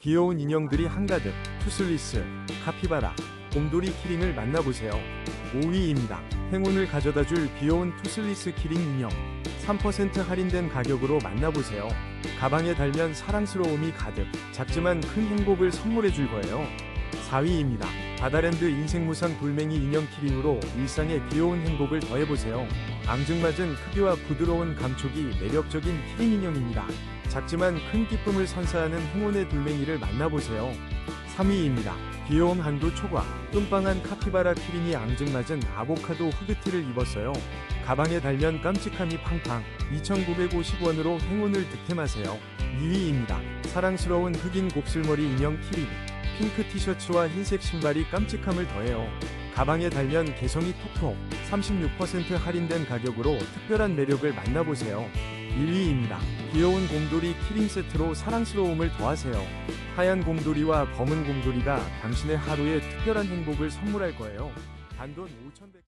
귀여운 인형들이 한가득 투슬리스, 카피바라, 곰돌이 키링을 만나보세요. 5위입니다. 행운을 가져다줄 귀여운 투슬리스 키링 인형 3% 할인된 가격으로 만나보세요. 가방에 달면 사랑스러움이 가득 작지만 큰 행복을 선물해 줄 거예요. 4위입니다. 바다랜드 인생무상 돌멩이 인형 키링으로 일상에 귀여운 행복을 더해보세요. 앙증맞은 크기와 부드러운 감촉이 매력적인 키링 인형입니다. 작지만 큰 기쁨을 선사하는 행운의 돌멩이를 만나보세요. 3위입니다. 귀여움 한도 초과, 뚱빵한 카피바라 키링이 앙증맞은 아보카도 후드티를 입었어요. 가방에 달면 깜찍함이 팡팡, 2,950원으로 행운을 득템하세요. 2위입니다. 사랑스러운 흑인 곱슬머리 인형 키링, 핑크 티셔츠와 흰색 신발이 깜찍함을 더해요. 가방에 달면 개성이 톡톡, 36% 할인된 가격으로 특별한 매력을 만나보세요. 1위입니다. 귀여운 곰돌이 키링 세트로 사랑스러움을 더하세요. 하얀 곰돌이와 검은 곰돌이가 당신의 하루에 특별한 행복을 선물할 거예요. 단돈 5,100